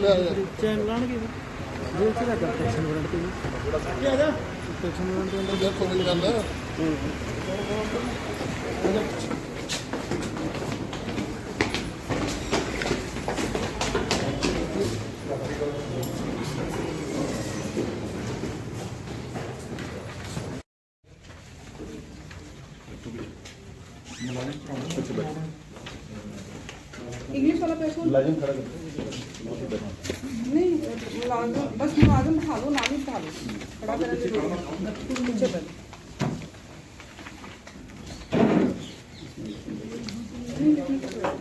ਚੈਨ ਲਾਣਗੇ ਜੇਲ੍ਹ ਚ ਲੱਗਾ protection warrant ਤੇ ਕੀ ਆ ਜਾ। ਪ੍ਰੋਟੈਕਸ਼ਨ ਵਾਰੰਟ ਤੇ ਅੰਦਰ ਦੇਖੋ ਮੇਰੀ ਗੱਲ ਹੈ। इंग्लिश वाला पेपर मुलाजिम खड़ा नहीं मुलाजिम बस मुलाजिम बिठा लो नाम ही बिठा लो। खड़ा करने नीचे ज़रूरत Thank पीछे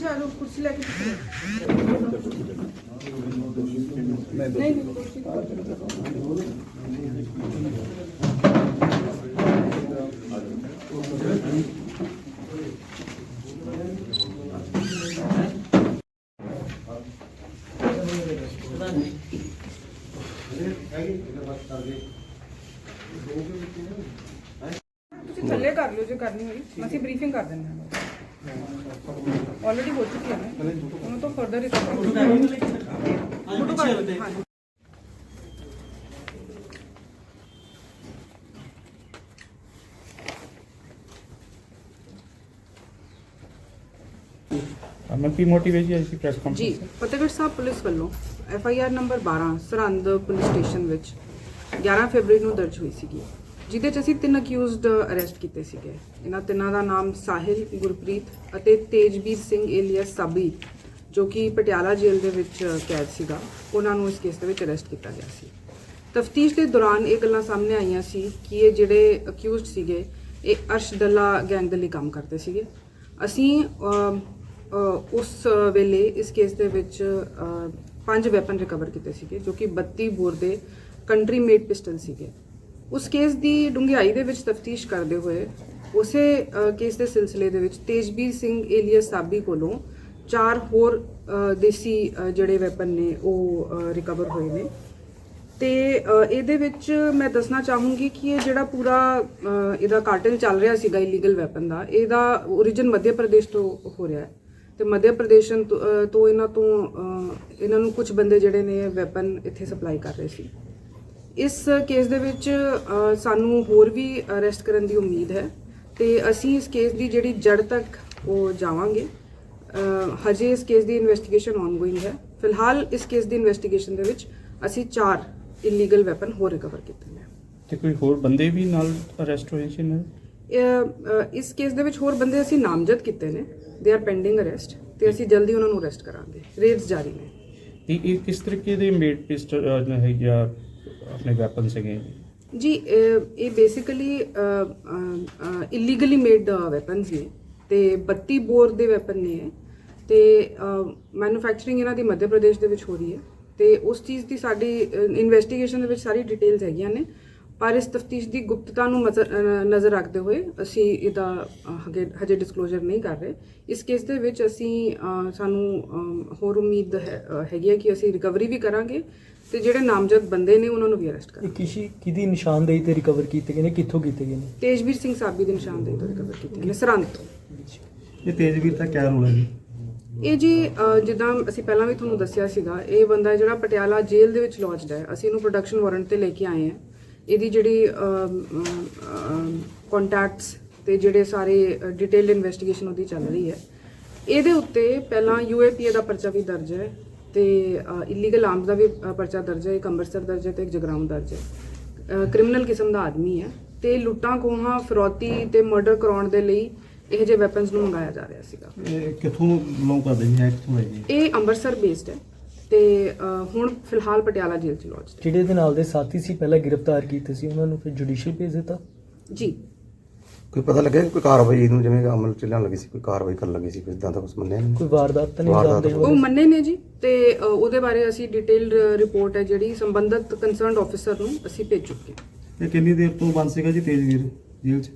पीछे आ जाओ कुर्सी लेके पीछे बैठो। नहीं नहीं कुर्सी ਤੁਸੀਂ ਥੱਲੇ ਕਰ ਲਿਓ ਜੇ ਕਰਨੀ ਹੋਈ ਅਸੀਂ ਬਰੀਫਿੰਗ ਕਰ ਦਿੰਦੇ ਹਾਂ ਆਲਰੇਡੀ ਹੋ ਚੁੱਕੀ ਹੈ ਨਾ? ਉਹਨੂੰ ਤਾਂ ਫਰਦਰ ਰਿਕਵਰੀ ਫੋਟੋ ਕਰ ਦਿੰਦੇ ਹਾਂ ਮੈਂ ਕੀ ਮੋਟੀਵੇਸ਼ਨ ਇਸ ਪ੍ਰੈਸ ਜੀ ਕਾਨਫਰੰਸ ਫਤਿਹਗੜ੍ਹ ਸਾਹਿਬ ਪੁਲਿਸ ਵੱਲੋਂ F I R number 12 Sirhind police station ਵਿੱਚ 11 ਫਰਵਰੀ ਨੂੰ ਦਰਜ ਹੋਈ ਸੀਗੀ। ਜਿਹਦੇ ਚ ਅਸੀਂ ਤਿੰਨ ਅਕਿਊਜ਼ਡ ਅਰੈਸਟ ਕੀਤੇ ਸੀਗੇ। ਇਹਨਾਂ ਤਿੰਨਾਂ ਦਾ ਨਾਮ ਸਾਹਿਲ, ਗੁਰਪ੍ਰੀਤ ਅਤੇ ਤੇਜਵੀਰ ਸਿੰਘ ਏਲੀਅਸ ਸਾਬੀ, ਜੋ ਕਿ ਪਟਿਆਲਾ ਜੇਲ੍ਹ ਦੇ ਵਿੱਚ ਕੈਦ ਸੀਗਾ। ਉਹਨਾਂ ਨੂੰ ਇਸ ਕੇਸ ਦੇ ਵਿੱਚ ਅਰੈਸਟ ਕੀਤਾ ਗਿਆ ਸੀ। ਤਫਤੀਸ਼ ਦੇ ਦੌਰਾਨ ਇਹ ਗੱਲਾਂ ਸਾਹਮਣੇ ਆਈਆਂ ਸੀ ਕਿ ਇਹ ਜਿਹੜੇ ਅਕਿਊਜ਼ਡ ਸੀਗੇ, ਇਹ ਅਰਸ਼ ਡੱਲਾ ਗੈਂਗ ਦੇ ਲਈ ਕੰਮ ਕਰਦੇ ਸੀਗੇ। ਅਸੀਂ ਉਸ ਵੇਲੇ ਇਸ ਕੇਸ ਦੇ ਵਿੱਚ ਪੰਜ ਵੈਪਨ ਰਿਕਵਰ ਕੀਤੇ ਸੀਗੇ, ਜੋ ਕਿ 32 ਬੋਰ ਦੇ ਕੰਟਰੀ ਮੇਡ ਪਿਸਟਲ ਸੀਗੇ। ਉਸ ਕੇਸ ਦੀ ਡੂੰਘਾਈ ਦੇ ਵਿੱਚ ਤਫਤੀਸ਼ ਕਰਦੇ ਹੋਏ, ਉਸੇ ਕੇਸ ਦੇ ਸਿਲਸਿਲੇ ਦੇ ਵਿੱਚ ਤੇਜਬੀਰ ਸਿੰਘ ਏਲੀਅਸ ਸਾਬੀ ਕੋਲੋਂ ਚਾਰ ਹੋਰ ਦੇਸੀ ਜਿਹੜੇ ਵੈਪਨ ਨੇ, ਉਹ ਰਿਕਵਰ ਹੋਏ ਨੇ। ਤੇ ਇਹਦੇ ਵਿੱਚ ਮੈਂ ਦੱਸਣਾ ਚਾਹੂੰਗੀ ਕਿ ਇਹ ਜਿਹੜਾ ਪੂਰਾ ਇਹਦਾ ਕਾਰਟਲ ਚੱਲ ਰਿਹਾ ਸੀਗਾ ਇਲੀਗਲ ਵੈਪਨ ਦਾ, ਇਹਦਾ origin ਮੱਧ ਪ੍ਰਦੇਸ਼ ਤੋਂ ਹੋ ਰਿਹਾ ਹੈ। ਤੇ ਮੱਧ ਪ੍ਰਦੇਸ਼ ਤੋਂ ਇਹਨਾਂ ਤੋਂ ਇਹਨਾਂ ਨੂੰ ਕੁਝ ਬੰਦੇ ਜਿਹੜੇ ਨੇ ਵੈਪਨ ਇੱਥੇ ਸਪਲਾਈ ਕਰ ਰਹੇ ਸੀ। ਇਸ ਕੇਸ ਦੇ ਵਿੱਚ ਸਾਨੂੰ ਹੋਰ ਵੀ ਅਰੈਸਟ ਕਰਨ ਦੀ ਉਮੀਦ ਹੈ ਤੇ ਅਸੀਂ ਇਸ ਕੇਸ ਦੀ ਜਿਹੜੀ ਜੜ ਤੱਕ ਉਹ ਜਾਵਾਂਗੇ। ਹਜੇ ਇਸ ਕੇਸ ਦੀ ਇਨਵੈਸਟੀਗੇਸ਼ਨ ਆਨਗੋਇੰਗ ਹੈ। ਫਿਲਹਾਲ ਇਸ ਕੇਸ ਦੀ ਇਨਵੈਸਟੀਗੇਸ਼ਨ ਦੇ ਵਿੱਚ ਅਸੀਂ ਚਾਰ ਇਲੀਗਲ ਵੈਪਨ ਹੋਰ ਰਿਕਵਰ ਕੀਤੇ ਨੇ। ਤੇ ਕੋਈ ਹੋਰ ਬੰਦੇ ਵੀ ਨਾਲ ਅਰੈਸਟ ਹੋਏ ਸੀ ਅ, ਇਸ ਕੇਸ ਦੇ ਵਿੱਚ ਹੋਰ ਬੰਦੇ ਅਸੀਂ ਨਾਮਜ਼ਦ ਕੀਤੇ ਨੇ। ਦੇ ਆਰ ਪੈਂਡਿੰਗ ਅਰੈਸਟ ਤੇ ਅਸੀਂ ਜਲਦੀ ਉਹਨਾਂ ਨੂੰ ਅਰੈਸਟ ਕਰਾਂਗੇ। ਰੇਡਸ ਜਾਰੀ ਨੇ। ਇਹ ਇਹ ਕਿਸ ਤਰੀਕੇ ਦੇ ਮੇਡ ਪਿਸਟਲ ਹੈ ਜਾਂ ਆਪਣੇ ਵੈਪਨ ਸੀਗੇ ਜੀ। ਇਹ ਬੇਸਿਕਲੀ ਇਲੀਗਲੀ ਮੇਡ ਵੈਪਨਸ ਨੇ ਤੇ 32 ਬੋਰ ਦੇ ਵੈਪਨ ਨੇ ਇਹ। ਤੇ ਮੈਨੂਫੈਕਚਰਿੰਗ ਇਹਨਾਂ ਦੀ ਮੱਧ ਪ੍ਰਦੇਸ਼ ਦੇ ਵਿੱਚ ਹੋ ਰਹੀ ਹੈ। ਤੇ ਉਸ ਚੀਜ਼ ਦੀ ਸਾਡੀ ਇਨਵੈਸਟੀਗੇਸ਼ਨ ਦੇ ਵਿੱਚ ਸਾਰੀ ਡਿਟੇਲਸ ਹੈਗੀਆਂ ਨੇ। ਪਰ ਇਸ ਤਫਤੀਸ਼ ਦੀ ਗੁਪਤਤਾ ਨੂੰ ਮਜ਼ਰ- ਨਜ਼ਰ ਰੱਖਦੇ ਹੋਏ ਅਸੀਂ ਇਹਦਾ ਅ, ਹਜੇ ਡਿਸਕਲੋਜ਼ਰ ਨਹੀਂ ਕਰ ਰਹੇ। ਇਸ ਕੇਸ ਦੇ ਵਿੱਚ ਅਸੀਂ ਸਾਨੂੰ ਹੋਰ ਉਮੀਦ ਹੈ- ਹੈਗੀ ਹੈ ਕਿ ਅਸੀਂ ਰਿਕਵਰੀ ਵੀ ਕਰਾਂਗੇ ਤੇ ਜਿਹੜੇ ਨਾਮਜ਼ਦ ਬੰਦੇ ਨੇ ਉਹਨਾਂ ਨੂੰ ਵੀ ਅਰੈਸਟ ਕਰਾਂਗੇ ਇਹ ਕਿਸੀ ਕਿਹਦੀ ਨਿਸ਼ਾਨਦੇਹੀ ਤੇ ਰਿਕਵਰ ਕੀਤੇ ਗਏ ਨੇ? ਕਿੱਥੋਂ ਕੀਤੇ ਗਏ ਨੇ? ਤੇਜਵੀਰ ਸਿੰਘ ਸਾਬੀ ਦੀ ਨਿਸ਼ਾਨਦੇਹੀ ਤੋਂ ਰਿਕਵਰ ਕੀਤੀ ਗਈ ਸਰਹੰਦ ਤੋਂ ਇਹ ਤੇਜਵੀਰ ਦਾ ਕਿਆ ਰੋਲ ਹੈ ਜੀ? ਇਹ ਜੀ ਅ, ਜਿੱਦਾਂ ਅਸੀਂ ਪਹਿਲਾਂ ਵੀ ਤੁਹਾਨੂੰ ਦੱਸਿਆ ਸੀਗਾ ਇਹ ਬੰਦਾ ਜਿਹੜਾ ਪਟਿਆਲਾ ਜੇਲ੍ਹ ਦੇ ਵਿੱਚ ਲੌਜਡ ਹੈ। ਅਸੀਂ ਇਹਨੂੰ ਪ੍ਰੋਡਕਸ਼ਨ ਵਾਰੰਟ ਤੇ ਲੈ ਕੇ ਆਏ ਹਾਂ। ਇਹਦੀ ਜਿਹੜੀ ਕੰਟੈਕਟਸ ਤੇ ਜਿਹੜੇ ਸਾਰੇ ਡਿਟੇਲਡ ਇਨਵੈਸਟੀਗੇਸ਼ਨ ਉਹਦੀ ਚੱਲ ਰਹੀ ਹੈ। ਇਹਦੇ ਉੱਤੇ ਪਹਿਲਾਂ ਯੂਏਪੀਏ ਦਾ ਪਰਚਾ ਵੀ ਦਰਜ ਹੈ। ਤੇ ਇਲੀਗਲ ਆਰਮਸ ਦਾ ਵੀ ਪਰਚਾ ਦਰਜ ਹੈ ਇੱਕ ਅੰਮ੍ਰਿਤਸਰ ਦਰਜ ਹੈ ਤੇ ਇੱਕ ਜਗਰਾਉਂ ਦਰਜ ਹੈ। ਕ੍ਰਿਮੀਨਲ ਕਿਸਮ ਦਾ ਆਦਮੀ ਹੈ ਤੇ ਲੁੱਟਾਂ ਖੋਹਾਂ ਫਿਰੌਤੀ ਤੇ ਮਰਡਰ ਕਰਾਉਣ ਦੇ ਲਈ ਇਹ ਜਿਹੇ ਵੈਪਨਸ ਨੂੰ ਮੰਗਾਇਆ ਜਾ ਰਿਹਾ ਸੀਗਾ। ਇਹ ਕਿੱਥੋਂ ਬਿਲੋਂਗ ਕਰਦੇ ਜੀ ਇਹ ਕਿੱਥੋਂ ਹੈ ਜੀ ਇਹ ਅੰਮ੍ਰਿਤਸਰ ਬੇਸਡ ਹੈ ਤੇ ਹੁਣ ਫਿਲਹਾਲ ਪਟਿਆਲਾ ਜੇਲ੍ਹ ਚ ਲੌਜਡ ਜਿਹੜੇ ਇਹਦੇ ਨਾਲ ਦੇ ਸਾਥੀ ਸੀ ਪਹਿਲਾਂ ਗ੍ਰਿਫਤਾਰ ਕੀਤੇ ਸੀ ਉਹਨਾਂ ਨੂੰ ਫਿਰ ਜੁਡੀਸ਼ੀਅਲ ਭੇਜ ਦਿੱਤਾ? ਜੀ। ਕੋਈ ਪਤਾ ਲੱਗਿਆ ਕਿ ਕੋਈ ਕਾਰਵਾਈ ਨੂੰ ਜਿਵੇਂ ਅਮਲ ਚ ਲਿਆਉਣ ਲੱਗੀ ਸੀ ਕੋਈ ਕਾਰਵਾਈ ਕਰਨ ਲੱਗੀ ਸੀ ਕੋਈ ਇਦਾਂ ਦਾ ਕੁਝ ਮੰਨਿਆ ਨਹੀਂ? ਕੋਈ ਵਾਰਦਾਤ ਤਾਂ ਨਹੀਂ ਵਾਰਦਾਤ ਜਾਂਦੇ ਉਹ ਮੰਨੇ ਨੇ ਜੀ ਤੇ ਅ, ਉਹਦੇ ਬਾਰੇ ਅਸੀਂ ਡਿਟੇਲਡ ਰਿਪੋਰਟ ਹੈ ਜਿਹੜੀ ਸੰਬੰਧਤ ਕੰਸਰਨਡ ਆਫੀਸਰ ਨੂੰ ਅਸੀਂ ਭੇਜ ਚੁੱਕੇ ਹਾਂ। ਇਹ ਕਿੰਨੀ ਦੇਰ ਤੋਂ ਬੰਦ ਸੀਗਾ ਜੀ ਤੇਜਵੀਰ ਜੇਲ੍ਹ 'ਚ?